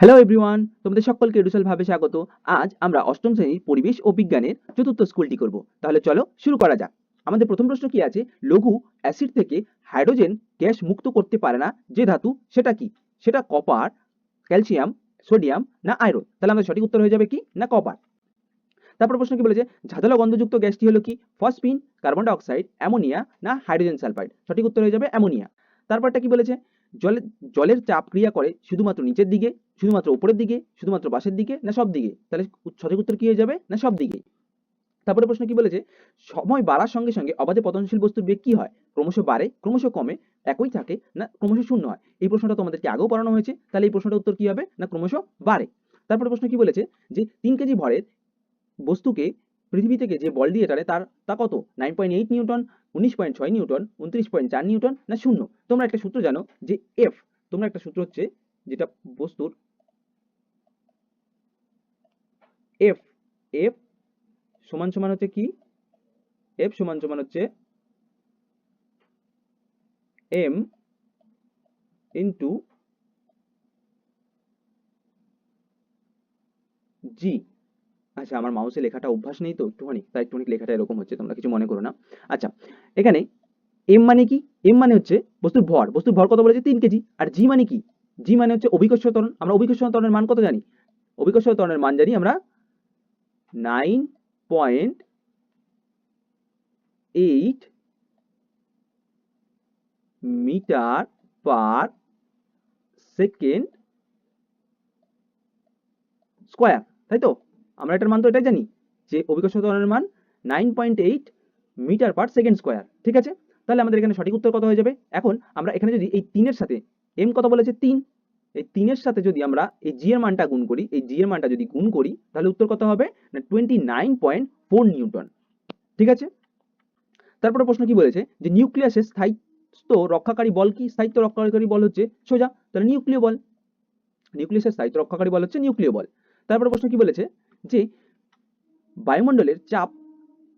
Hello everyone তোমাদের সকলকে ভাবে স্বাগত। আজ আমরা অষ্টম শ্রেণির পরিবেশ ও বিজ্ঞানের চতুর্থ স্কুলটি করব। তাহলে চলো শুরু করা যাক। আমাদের প্রথম প্রশ্ন কি আছে? লঘু অ্যাসিড থেকে হাইড্রোজেন গ্যাস মুক্ত করতে পারে না, যে ধাতু, সেটা কি? সেটা কপার, ক্যালসিয়াম, সোডিয়াম না আয়রন? তাহলে আমাদের সঠিক উত্তর হয়ে যাবে কি? না কপার। তারপর প্রশ্ন কি বলেছে? ঝাঁঝালো গন্ধযুক্ত গ্যাসটি হলো কি? ফসফিন, কার্বন ডাইঅক্সাইড অ্যামোনিয়া না হাইড্রোজেন সালফাইড? সঠিক উত্তর হয়ে যাবে অ্যামোনিয়া। তারপরটা কি বলেছে? জলের জলের চাপ ক্রিয়া করে শুধুমাত্র নিচের দিকে, শুধুমাত্র উপরের দিকে, শুধুমাত্র বাসের দিকে না সব দিকে? তাহলে সঠিক উত্তর কি হয়ে যাবে? না সব দিকে। তারপরে প্রশ্ন কি বলেছে? সময় বাড়ার সঙ্গে সঙ্গে অবাধে পতনশীল বস্তুর বেগ কি হয়? ক্রমশ বাড়ে, ক্রমশ কমে, একই থাকে, না ক্রমশ শূন্য হয়? এই প্রশ্নটা তোমাদেরকে আগেও পড়ানো হয়েছে। তাহলে এই প্রশ্নটার উত্তর কি হবে? না ক্রমশ বাড়ে। তারপরে প্রশ্ন কি বলেছে? যে তিন কেজি ভরের বস্তুকে পৃথিবী থেকে যে বল দিয়ে টানে তার, তা কত? নাইন পয়েন্ট এইট নিউটন, উনিশ পয়েন্ট ছয় নিউটন, উনত্রিশ পয়েন্ট চার নিউটন না শূন্য? তোমরা একটা সূত্র জানো যে এফ তোমরা একটা সূত্র হচ্ছে যেটা বস্তুর এফ এফ সমান সমান হচ্ছে কি? এফ সমান সমান হচ্ছে এম ইন্টু জি আচ্ছা আমার মাউসে লেখাটা অভ্যাস নেই তো একটুখানি? তাই একটুখানি লেখাটা এরকম হচ্ছে, তোমরা কিছু মনে করো না। আচ্ছা এখানে এম মানে কি? এম মানে হচ্ছে বস্তুর ভর। বস্তুর ভর কত বলেছে? তিন কেজি। আর জি মানে কি? জি মানে হচ্ছে অভিকর্ষ ত্বরণ। আমরা অভিকর্ষ ত্বরণের মান কত জানি? অভিকর্ষ ত্বরণের মান জানি আমরা nine point eight metre per second square তাই তো? আমরা এটার মান তো এটাই জানি যে অভিকর্ষ ত্বরণের মান nine point eight metre per second square ঠিক আছে? তাহলে আমাদের এখানে সঠিক উত্তর কত হয়ে যাবে? এখন আমরা এখানে যদি এই তিনের সাথে এম কত বলেছে? তিন। এই তিনের সাথে যদি আমরা এই জি এর মানটা গুণ করি, এই জি এর মানটা যদি গুণ করি, তাহলে উত্তর কত হবে? না twenty nine point four newton ঠিক আছে? তারপরে প্রশ্ন কি বলেছে? যে নিউক্লিয়াসের স্থায়িত্ব রক্ষাকারী বল কি? স্থায়িত্ব রক্ষাকারী বল হচ্ছে সোজা, তাহলে নিউক্লিয় বল নিউক্লিয়াসের স্থায়িত্ব রক্ষাকারী বল হচ্ছে নিউক্লিয় বল তারপরে প্রশ্ন কি বলেছে? যে বায়ুমণ্ডলের চাপ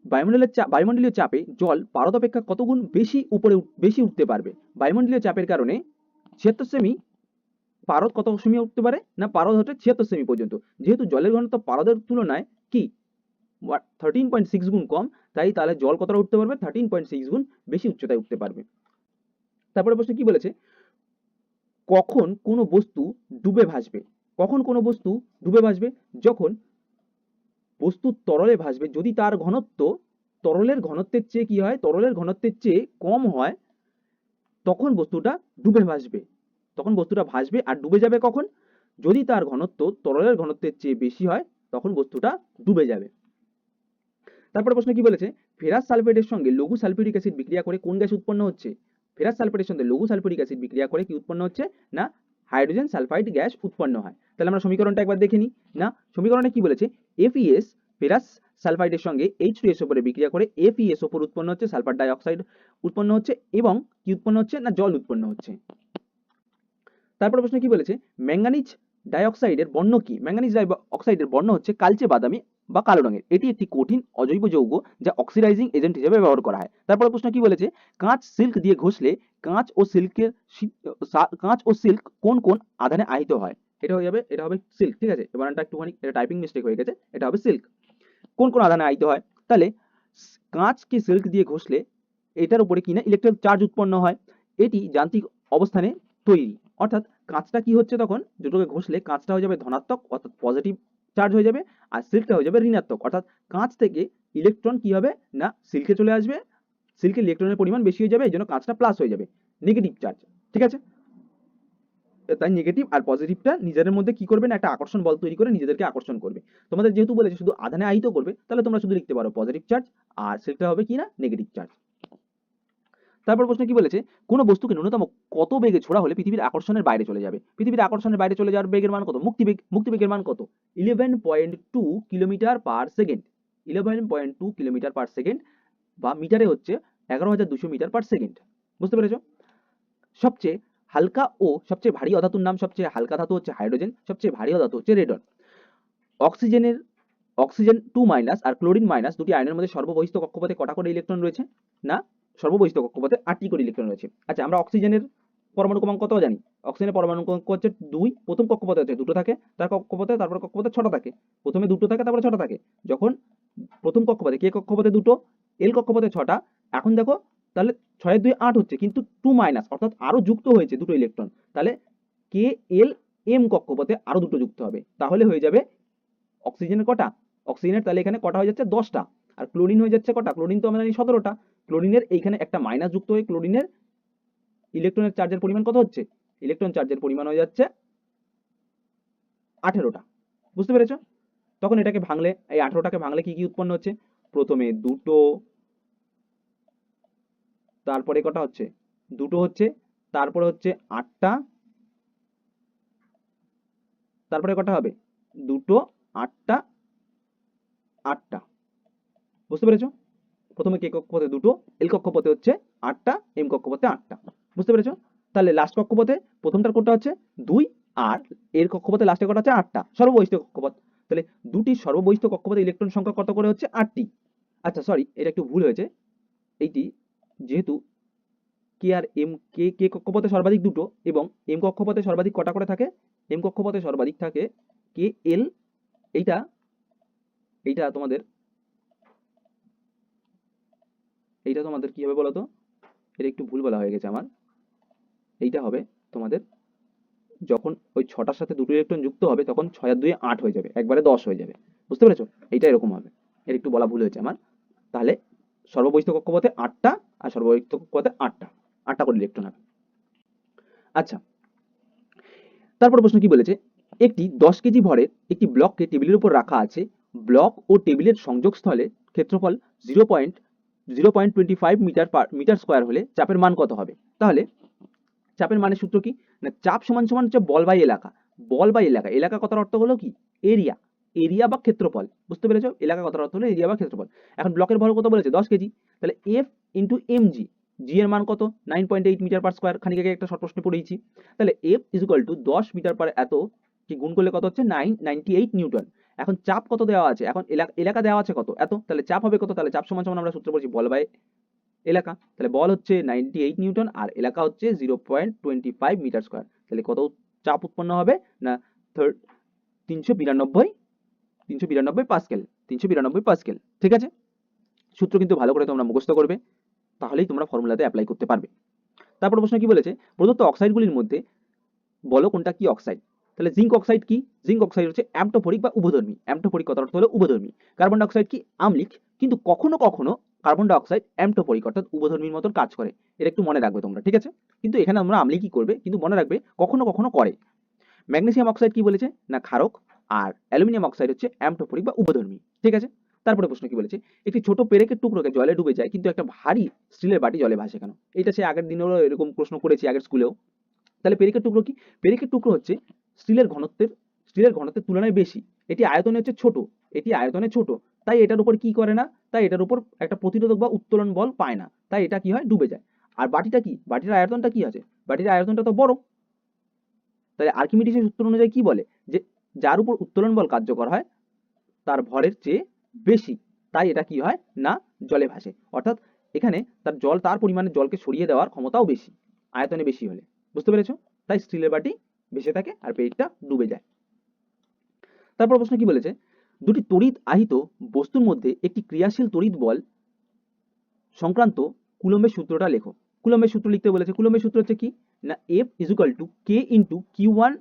বায়ুমণ্ডলের চাপ বায়ুমণ্ডলীয় চাপে জল পারদ অপেক্ষা কত গুণ বেশি উপরে বেশি উঠতে পারবে? বায়ুমণ্ডলীয় চাপের কারণে ছিয়াত্তর সেমি পারদ কত সেমি উঠতে পারে? না, পারদ হচ্ছে ছিয়াত্তর সেমি পর্যন্ত। যেহেতু জলের ঘনত্ব পারদের তুলনায় কি? থার্টিন পয়েন্ট সিক্স গুণ কম, তাই তাহলে জল কতটা উঠতে পারবে? থার্টিন পয়েন্ট সিক্স গুণ বেশি উচ্চতায় উঠতে পারবে। তারপরে প্রশ্ন কি বলেছে? কখন কোনো বস্তু ডুবে ভাসবে? কখন কোনো বস্তু ডুবে ভাসবে? যখন বস্তু তরলে ভাসবে। যদি তার ঘনত্ব তরলের ঘনত্বের চেয়ে কি হয়? তরলের ঘনত্বের চেয়ে কম হয়, তখন বস্তুটা ডুবে ভাসবে। তখন বস্তুটা ভাসবে আর ডুবে যাবে কখন? যদি তার ঘনত্ব তরলের ঘনত্বের চেয়ে বেশি হয়, তখন বস্তুটা ডুবে যাবে। তারপরে প্রশ্ন কি বলেছে? ফেরাস সালফেটের সঙ্গে লঘু সালফিউরিক অ্যাসিড বিক্রিয়া করে কোন গ্যাস উৎপন্ন হচ্ছে? ফেরাস সালফেটের সঙ্গে লঘু সালফিউরিক অ্যাসিড বিক্রিয়া করে কি উৎপন্ন হচ্ছে? না হাইড্রোজেন সালফাইড গ্যাস উৎপন্ন হয়। তাহলে আমরা সমীকরণটা একবার দেখে নিই। না, সমীকরণে কি বলেছে? এফইএস ফেরাস সালফাইডের সঙ্গে এইচ টু এস ওপরে বিক্রিয়া করে এফইএস ওপর উৎপন্ন হচ্ছে সালফার ডাই অক্সাইড উৎপন্ন হচ্ছে এবং কি উৎপন্ন হচ্ছে না জল উৎপন্ন হচ্ছে। তারপর প্রশ্ন কি বলেছে? ম্যাঙ্গানিজ ডাইঅক্সাইডের বর্ণ কি? ম্যাঙ্গানিজ ডাই অক্সাইডের বর্ণ হচ্ছে কালচে বাদামি বা কালো রঙের। এটি একটি কঠিন অজৈব যৌগ যা অক্সিডাইজিং এজেন্ট হিসেবে ব্যবহার করা হয়। তারপর প্রশ্ন কি বলেছে? কাঁচ সিল্ক দিয়ে ঘষলে কাঁচ ও সিল্কের কাঁচ ও সিল্ক কোন কোন আধানে আহিত হয়? এটা হয়ে যাবে, এটা হবে সিল্ক ঠিক আছে? এবার এটা একটুখানি, এটা টাইপিং মিস্টেক হয়ে গেছে, এটা হবে সিল্ক কোন কোন আধানে আহিত হয়? তাহলে কাঁচকে সিল্ক দিয়ে ঘষলে এটার উপরে কিনা ইলেকট্রিক চার্জ উৎপন্ন হয়। এটি যান্ত্রিক অবস্থানে তৈরি। অর্থাৎ কাঁচটা কি হচ্ছে তখন? দুটোকে ঘষলে কাঁচটা হয়ে যাবে ধনাত্মক, অর্থাৎ পজিটিভ চার্জ হয়ে যাবে আর সিল্কটা হয়ে যাবে ঋণাত্মক। অর্থাৎ কাঁচ থেকে ইলেকট্রন কি হবে? না সিল্কে চলে আসবে। সিল্কের ইলেকট্রনের পরিমাণ বেশি হয়ে যাবে, এই জন্য কাঁচটা প্লাস হয়ে যাবে। নেগেটিভ চার্জ ঠিক আছে? তাই নেগেটিভ আর পজিটিভটা নিজেদের মধ্যে কি করবে না, একটা আকর্ষণ বল তৈরি করে নিজেদেরকে আকর্ষণ করবে। তোমাদের যেহেতু বলেছে শুধু আধানে আহিত করবে, তাহলে তোমরা শুধু লিখতে পারো পজিটিভ চার্জ আর সিল্কটা হবে কি না নেগেটিভ চার্জ তারপর প্রশ্ন কি বলেছে? কোনো বস্তুকে ন্যূনতম কত বেগে ছোড়া হলে পৃথিবীর আকর্ষণের বাইরে চলে যাবে? পৃথিবীর আকর্ষণের বাইরে চলে যাওয়ার বেগের মান কত? মুক্তিবেগ মুক্তিবেগের মান কত? Eleven point two kilometre per second eleven point two kilometre per second বা মিটারে হচ্ছে এগারো হাজার দুশো মিটার পার সেকেন্ড বুঝতে পেরেছ? সবচেয়ে হালকা ও সবচেয়ে ভারী অধাতুর নাম সবচেয়ে হালকা ধাতু হচ্ছে হাইড্রোজেন, সবচেয়ে ভারী অধাতু হচ্ছে রেডন। অক্সিজেনের অক্সিজেন টু মাইনাস আর ক্লোরিন মাইনাস দুটি আয়নের মধ্যে সর্ববহিষ্ঠ কক্ষপথে কটা করে ইলেকট্রন রয়েছে? না? সর্ববহিষ্ঠ কক্ষপথে আটটি করে ইলেকট্রন রয়েছে। আচ্ছা আমরা অক্সিজেনের পরমাণু ক্রমাঙ্ক কত জানি? অক্সিজেনের পরমাণু ক্রমাঙ্ক হচ্ছে দুই। প্রথম কক্ষপথে হচ্ছে দুটো থাকে, তার কক্ষপথে, তারপরে কক্ষপথে ছটা থাকে। প্রথমে দুটো থাকে, তারপরে ছটা থাকে। যখন প্রথম কক্ষপথে, কে কক্ষপথে দুটো? এল কক্ষপথে ছটা। এখন দেখো, তাহলে ছয়ের দুই, আট হচ্ছে, কিন্তু টু মাইনাস অর্থাৎ আরও যুক্ত হয়েছে দুটো ইলেকট্রন তাহলে কে এল এম কক্ষপথে আরও দুটো যুক্ত হবে। তাহলে হয়ে যাবে অক্সিজেনের কটা। অক্সিজেনের তাহলে এখানে কটা হয়ে যাচ্ছে দশটা। আর ক্লোরিন হয়ে যাচ্ছে কটা? ক্লোরিন তো আমরা জানি সতেরোটা। ক্লোরিনের এইখানে একটা মাইনাস যুক্ত হয়ে ক্লোরিনের ইলেকট্রনের চার্জের পরিমাণ কত হচ্ছে? ইলেকট্রন চার্জের পরিমাণ হয়ে যাচ্ছে আঠেরোটা। বুঝতে পেরেছ? তখন এটাকে ভাঙলে, এই আঠেরোটাকে ভাঙলে কি কি উৎপন্ন হচ্ছে? প্রথমে দুটো, তারপরে কটা হচ্ছে? দুটো হচ্ছে, তারপরে হচ্ছে আটটা, তারপরে কটা হবে? দুটো, আটটা আটটা। বুঝতে পেরেছ? প্রথমে কে কক্ষপথে দুটো এল কক্ষপথে হচ্ছে আটটা এম কক্ষপথে আটটা। বুঝতে পেরেছ? তাহলে লাস্ট কক্ষপথে প্রথমটার কোনটা হচ্ছে দুই আর এর কক্ষপথে লাস্টে কটা হচ্ছে আটটা, সর্ববহিষ্ঠ কক্ষপথ। তাহলে দুটি সর্ববহিষ্ঠ কক্ষপথে ইলেকট্রন সংখ্যা কত করে হচ্ছে? আটটি। আচ্ছা সরি এটা একটু ভুল হয়েছে। এইটি যেহেতু কে আর এম কে কে কক্ষপথে সর্বাধিক দুটো এবং এম কক্ষপথে সর্বাধিক কটা করে থাকে? এম কক্ষপথে সর্বাধিক থাকে কে এল এইটা এইটা তোমাদের এইটা তোমাদের কি হবে বলো তো এটা একটু ভুল বলা হয়ে গেছে আমার। এইটা হবে তোমাদের যখন ওই ছটার সাথে দুটো ইলেকট্রন যুক্ত হবে তখন ছয় আর দুই আট হয়ে যাবে, একবারে দশ হয়ে যাবে। বুঝতে পেরেছ? এইটা এরকম হবে। এর একটু বলা ভুল হয়েছে আমার। তাহলে সর্ববহিষ্ঠ কক্ষপথে আটটা আর সর্ববহিষ্ঠ কক্ষপথে আটটা। আটটা করে ইলেকট্রন হবে। আচ্ছা। তারপর প্রশ্ন কি বলেছে? একটি দশ কেজি ভরের একটি ব্লককে টেবিলের উপর রাখা আছে। ব্লক ও টেবিলের সংযোগস্থলে ক্ষেত্রফল zero point zero point twenty five metre per metre square হলে চাপের মান কত হবে? তাহলে চাপের মানের সূত্র কি? না, চাপ সমান সমান হচ্ছে বল বাই এলাকা। বল বাই এলাকা এলাকা কথার অর্থ হলো কি? এরিয়া এরিয়া বা ক্ষেত্রফল। বুঝতে পেরেছ? এলাকা কথার অর্থ হলো এরিয়া বা ক্ষেত্রফল। এখন ব্লকের ভর কত বলেছে? দশ কেজি। তাহলে f into m g g এর মান কত? Nine point eight metre per square খানিক একটা শর্ট প্রশ্নে পড়েছি তাহলে এফ ইজ ইকুয়াল টু দশ মিটার পার এত, কি গুণ করলে কত হচ্ছে? নাইন নাইনটি এইট নিউটন এখন চাপ কত দেওয়া আছে? এখন এলাকা এলাকা দেওয়া আছে কত? এত? তাহলে চাপ হবে কত? তাহলে চাপ সমান সমান আমরা সূত্র বলছি বল বাই এলাকা। তাহলে বল হচ্ছে নাইনটি এইট নিউটন আর এলাকা হচ্ছে zero point twenty five metre square. তাহলে কত চাপ উৎপন্ন হবে? না থার্ড তিনশো বিরানব্বই তিনশো বিরানব্বই পাস্কেল, তিনশো বিরানব্বই পাস্কেল, ঠিক আছে? সূত্র কিন্তু ভালো করে তোমরা মুখস্থ করবে, তাহলেই তোমরা ফর্মুলাতে অ্যাপ্লাই করতে পারবে। তারপর প্রশ্ন কি বলেছে? প্রদত্ত অক্সাইডগুলির মধ্যে বলো কোনটা কি অক্সাইড তাহলে জিঙ্ক অক্সাইড কি? জিঙ্ক অক্সাইড হচ্ছে অ্যামটোফোরিক বা উভধর্মী। অ্যামটোফোরিক কথার অর্থ হলো? উভধর্মী। কার্বন ডাইঅক্সাইড কি? আম্লিক কিন্তু কখনো কখনো কার্বন ডাইঅক্সাইড অ্যামটোফোরিক অর্থাৎ উভধর্মীর মতন কাজ করে। এটা একটু মনে রাখবে তোমরা, ঠিক আছে? কিন্তু এখানে আমরা আমলিকই করবে, কিন্তু মনে রাখবে কখনো কখনো করে। ম্যাগনেসিয়াম অক্সাইড কি বলেছে? না, ক্ষারক। আর অ্যালুমিনিয়াম অক্সাইড হচ্ছে অ্যামটোফোরিক বা উভধর্মী, ঠিক আছে? তারপরে প্রশ্ন কি বলেছে? একটি ছোট পেরেকের টুকরোকে জলে ডুবে যায়, কিন্তু একটা ভারী স্টিলের বাটি জলে ভাসে কেন? এটা সে আগের দিনেরও এরকম প্রশ্ন করেছি আগের স্কুলেও তাহলে পেরেকের টুকরো কি? পেরেকের টুকরো হচ্ছে স্টিলের ঘনত্বের স্টিলের ঘনত্বের তুলনায় বেশি। এটি আয়তনে হচ্ছে ছোট, এটি আয়তনে ছোট। তাই এটার উপর কি করে না? তাই এটার উপর একটা প্রতিরোধক বা উত্তোলন বল পায় না। তাই এটা কি হয়? ডুবে যায়। আর বাটিটা কি? বাটির আয়তনটা কি আছে? বাটির আয়তনটা তো বড়। তাহলে আর্কিমিডিসের সূত্র অনুযায়ী কি বলে? যে যার উপর উত্তোলন বল কার্যকর হয়, তার ভরের চেয়ে বেশি। তাই এটা কি হয়? না, জলে ভাসে। অর্থাৎ এখানে তার জল, তার পরিমাণে জলকে সরিয়ে দেওয়ার ক্ষমতাও বেশি। আয়তনে বেশি হলে। বুঝতে পেরেছ? তাই স্টিলের বাটি ভেসে থাকে আর পেটটা ডুবে যায়। তারপর প্রশ্ন কি বলেছে? দুটি তড়িৎ আহিত বস্তুর মধ্যে একটি ক্রিয়াশীল তড়িৎ বল সংক্রান্ত কুলম্বের সূত্রটা লেখো। কুলম্বের সূত্র লিখতে বলেছে, কুলম্বের সূত্র হচ্ছে কি? না F equal to k into q one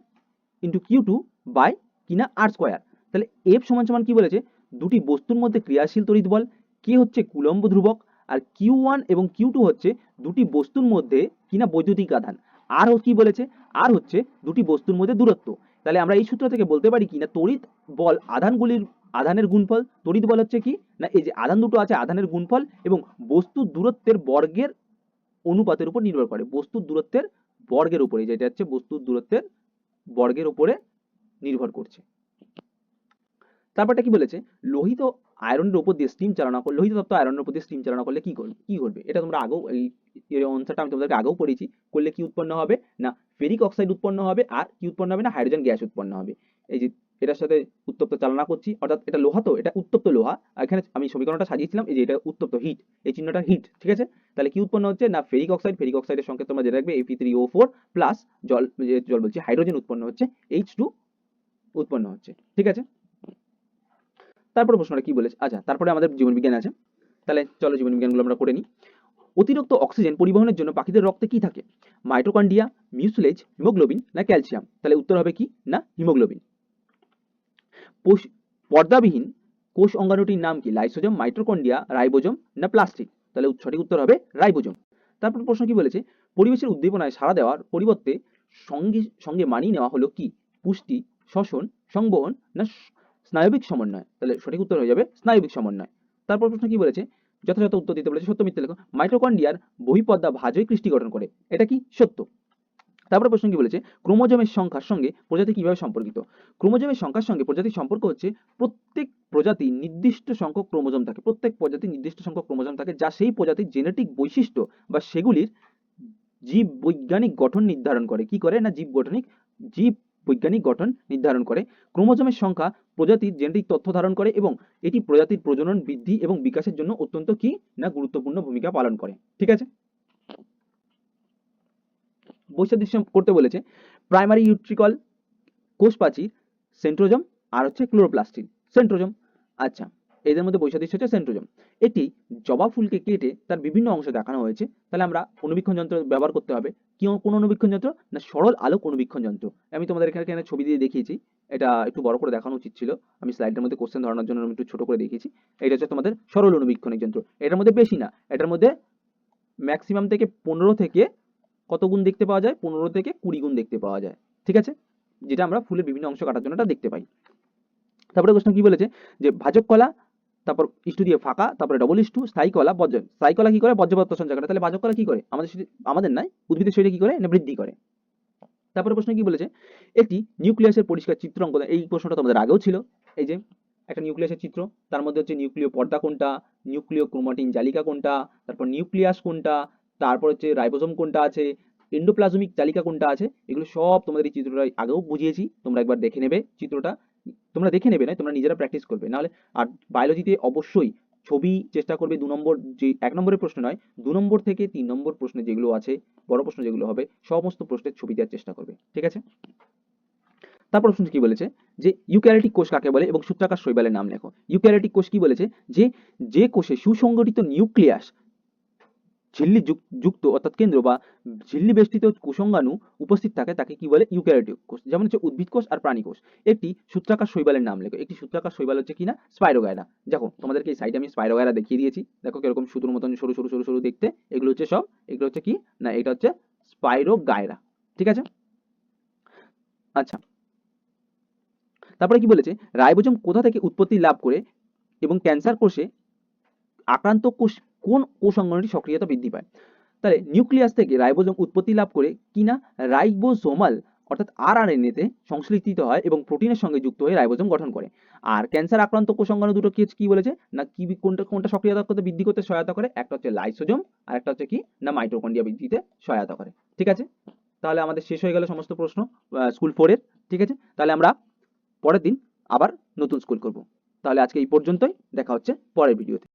into q two by কিনা আর স্কোয়ার তাহলে এফ সমান সমান কি বলেছে? দুটি বস্তুর মধ্যে ক্রিয়াশীল তড়িৎ বল কে হচ্ছে কুলম্ব ধ্রুবক আর কিউ ওয়ান এবং কিউ টু হচ্ছে দুটি বস্তুর মধ্যে কিনা বৈদ্যুতিক আধান। আর কি বলেছে? আর হচ্ছে দুটি বস্তুর মধ্যে দূরত্ব। তাহলে আমরা এই সূত্র থেকে বলতে পারি কি না, তড়িৎ বল আধানগুলির আধানের গুণফল। তড়িৎ বল হচ্ছে কি? না, এই যে আধান দুটো আছে, আধানের গুণফল এবং বস্তুর দূরত্বের বর্গের অনুপাতের উপর নির্ভর করে। বস্তুর দূরত্বের বর্গের উপরে, যেটা হচ্ছে বস্তুর দূরত্বের বর্গের উপরে নির্ভর করছে। তারপরটা কি বলেছে? লোহিত আয়রনের উপর দিয়ে স্টিম চালনা করলে লোহিত তত্ত্ব আয়রনের উপর দিয়ে স্টিম চালনা করলে কি করবে কি ঘটবে? এটা তোমরা আগেও এই অনসারটা আমি তোমাদেরকে আগেও পড়েছি। করলে কি উৎপন্ন হবে? না, ফেরিক অক্সাইড উৎপন্ন হবে আর কি উৎপন্ন হবে না? হাইড্রোজেন গ্যাস উৎপন্ন হবে। এই যে, এটার সাথে উত্তপ্ত চালনা করছি। অর্থাৎ এটা লোহা তো, এটা উত্তপ্ত লোহা। এখানে আমি সমীকরণটা সাজিয়েছিলাম। এই যে, এটা উত্তপ্ত হিট এই চিহ্নটা হিট ঠিক আছে? তাহলে কি উৎপন্ন হচ্ছে? না, ফেরিক অক্সাইড ফেরিক অক্সাইডের সঙ্গে তোমরা জেনে রাখবে। AP three O four plus জল জল বলছি হাইড্রোজেন উৎপন্ন হচ্ছে এইচ টু উৎপন্ন হচ্ছে, ঠিক আছে? তারপরে প্রশ্নটা কি বলেছে? আচ্ছা তারপরে আমাদের জীবনবিজ্ঞান আছে। তাহলে চলো জীবনবিজ্ঞানগুলো আমরা করে নিই। অতিরিক্ত অক্সিজেন পরিবহনের জন্য পাখিদের রক্তে কি থাকে? মাইটোকন্ডিয়া মিউসুলেজ, হিমোগ্লোবিন না ক্যালসিয়াম? তাহলে উত্তর হবে কি? না, হিমোগ্লোবিন। পর্দাবিহীন কোষ অঙ্গাণুটির নাম কি? লাইসোজম মাইটোকন্ডিয়া রাইবোজোম না প্লাস্টিক? তাহলে সঠিক উত্তর হবে রাইবোজোম। তারপর প্রশ্ন কি বলেছে? পরিবেশের উদ্দীপনায় সাড়া দেওয়ার পরিবর্তে সঙ্গে সঙ্গে মানিয়ে নেওয়া হলো কি? পুষ্টি, শ্বসন, সংবহন না স্নায়বিক সমন্বয়। তাহলে সঠিক উত্তর হয়ে যাবে স্নায়বিক সমন্বয়। তারপর প্রশ্ন কি বলেছে? যথাযথ উত্তর দিতে বলেছে সত্য মিথ্যে লেখো মাইটোকন্ডিয়ার বহিঃপর্দা ভাজই কৃষ্টি গঠন করে। এটা কি? সত্য। তারপরে প্রশ্ন কি বলেছে? ক্রোমোজোমের সংখ্যার সঙ্গে প্রজাতি কীভাবে সম্পর্কিত? ক্রোমোজোমের সংখ্যার সঙ্গে প্রজাতির সম্পর্ক হচ্ছে প্রত্যেক প্রজাতি নির্দিষ্ট সংখ্যক ক্রোমোজোম থাকে। প্রত্যেক প্রজাতির নির্দিষ্ট সংখ্যক ক্রোমোজোম থাকে যা সেই প্রজাতির জেনেটিক বৈশিষ্ট্য বা সেগুলির জীব বৈজ্ঞানিক গঠন নির্ধারণ করে। কি করে? না জীব গঠনিক জীব বৈজ্ঞানিক গঠন নির্ধারণ করে। ক্রোমোজোমের সংখ্যা প্রজাতির জেনেটিক তথ্য ধারণ করে এবং এটি প্রজাতির প্রজনন বৃদ্ধি এবং বিকাশের জন্য অত্যন্ত কি না গুরুত্বপূর্ণ ভূমিকা পালন করে। ঠিক আছে? বৈশাদৃশ্য করতে বলেছে, প্রাইমারি ইউট্রিকল কোষ প্রাচীর সেন্ট্রোজম আর হচ্ছে ক্লোরোপ্লাস্টিন। সেন্ট্রোজম আচ্ছা। এদের মধ্যে বৈসাদৃশ্য হচ্ছে সেন্ট্রোজম এটি জবা ফুলকে কেটে তার বিভিন্ন অংশ দেখানো হয়েছে। তাহলে আমরা অনুবীক্ষণ যন্ত্র ব্যবহার করতে হবে। কি কোন অনুবীক্ষণ যন্ত্র? না, সরল আলোক অনুবীক্ষণ যন্ত্র। আমি তোমাদের এখানে ছবি দিয়ে দেখিয়েছি। এটা একটু বড় করে দেখানো উচিত ছিল। আমি স্লাইডের মধ্যে কোশ্চেন ধরানোর জন্য একটু ছোট করে দেখিয়েছি। এটা হচ্ছে তোমাদের সরল অনুবীক্ষণের যন্ত্র। এটার মধ্যে বেশি না। এটার মধ্যে ম্যাক্সিমাম থেকে পনেরো থেকে কত গুণ দেখতে পাওয়া যায়? পনেরো থেকে কুড়ি গুণ দেখতে পাওয়া যায়। ঠিক আছে? যেটা আমরা ফুলের বিভিন্ন অংশ কাটার জন্য দেখতে পাই। তারপরে প্রশ্ন কি বলেছে? যে ভাজক কলা তারপর ইস্টু দিয়ে ফাঁকা, তারপরে ডবল ইস্টু স্থায়ী কলা বজ্র। স্থায়ী কলা কি করে? বজ্রপত্র সঞ্চয় করে। তাহলে ভাজক কলা কি করে? আমাদের আমাদের নয়, উদ্ভিদের শরীরে কি করে? না, বৃদ্ধি করে। তারপরে প্রশ্ন কি বলেছে? একটি নিউক্লিয়াসের পরিষ্কার চিত্র অঙ্কন এই প্রশ্নটা তোমাদের আগেও ছিল। এই যে, একটা নিউক্লিয়াসের চিত্র, তার মধ্যে হচ্ছে নিউক্লিয় পর্দা কোনটা, নিউক্লিয় ক্রোমাটিন জালিকা কোনটা, তারপর নিউক্লিয়াস কোনটা, তারপর হচ্ছে রাইবোসোম কোনটা আছে, এন্ডোপ্লাজমিক জালিকা কোনটা আছে, এগুলো সব তোমাদের এই চিত্রটা আগেও বুঝিয়েছি। তোমরা একবার দেখে নেবে চিত্রটা। তোমরা দেখে নেবে না, তোমরা নিজেরা প্র্যাকটিস করবে। নাহলে, আর বায়োলজিতে অবশ্যই ছবি চেষ্টা করবে দু নম্বর, যে এক নম্বরের প্রশ্ন নয়, দু নম্বর থেকে তিন নম্বর প্রশ্নে যেগুলো আছে, বড় প্রশ্ন যেগুলো হবে, সমস্ত প্রশ্নের ছবি দেওয়ার চেষ্টা করবে। ঠিক আছে? তারপর প্রশ্ন কি বলেছে? যে ইউক্যারিটিক কোষ কাকে বলে এবং সূত্রাকার শৈবালের নাম লেখো। ইউক্যারিটিক কোষ কি বলেছে? যে যে কোষে সুসংগঠিত নিউক্লিয়াস ঝিল্লি যুক- যুক্ত অর্থাৎ কেন্দ্র বা ঝিল্লি বেষ্টিত কোষাঙ্গাণু উপস্থিত থাকে তাকে কি বলে? ইউক্যারিওটিক কোষ। যেমন হচ্ছে উদ্ভিদ কোষ আর প্রাণী কোষ। একটি সূত্রাকার শৈবালের নাম লেখো। একটি সূত্রাকার শৈবাল হচ্ছে কিনা স্পাইরোগায়রা দেখো, তোমাদেরকে এই সাইডে আমি স্পাইরোগায়রা দেখিয়ে দিয়েছি। দেখো কীরকম সুতোর মতন সরু সরু সরু সরু দেখতে। এগুলো হচ্ছে সব, এগুলো হচ্ছে কি? না, এটা হচ্ছে স্পাইরোগায়রা। ঠিক আছে? আচ্ছা। তারপরে কি বলেছে? রাইবোজোম কোথা থেকে উৎপত্তি লাভ করে এবং ক্যান্সার কোষে আক্রান্ত কোষ কোন কোষঙ্গনটি সক্রিয়তা বৃদ্ধি পায়? তাহলে নিউক্লিয়াস থেকে রাইবোজোম উৎপত্তি লাভ করে কিনা রাইবোসোমাল, অর্থাৎ আর আর তে সংশ্লিষ্ট হয় এবং প্রোটিনের সঙ্গে যুক্ত হয়ে রাইবোজোম গঠন করে। আর ক্যান্সার আক্রান্ত কোষ দুটো কি কি বলেছে? না, কি কোনটা কোনটা সক্রিয়তা করতে বৃদ্ধি করতে সহায়তা করে? একটা হচ্ছে লাইসোজোম, আর একটা হচ্ছে কি? না, মাইটোকন্ড্রিয়া বৃদ্ধিতে সহায়তা করে। ঠিক আছে? তাহলে আমাদের শেষ হয়ে গেল সমস্ত প্রশ্ন স্কুল ফোরের ঠিক আছে? তাহলে আমরা পরের দিন আবার নতুন স্কুল করব। তাহলে আজকে এই পর্যন্তই। দেখা হচ্ছে পরের ভিডিওতে